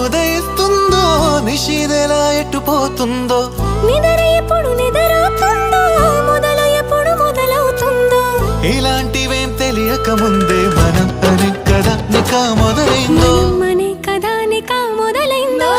ఉదయిస్తుందో నిషీదెలా ఎట్టుపోతుందో? నిదర ఎప్పుడు నిద్రవుతుందో మొదలు ఎప్పుడు మొదలవుతుందో? ఇలాంటివేం తెలియక ముందే మనం అనే కదా నిక మొదలైందో? మనే కథానిక మొదలైందో?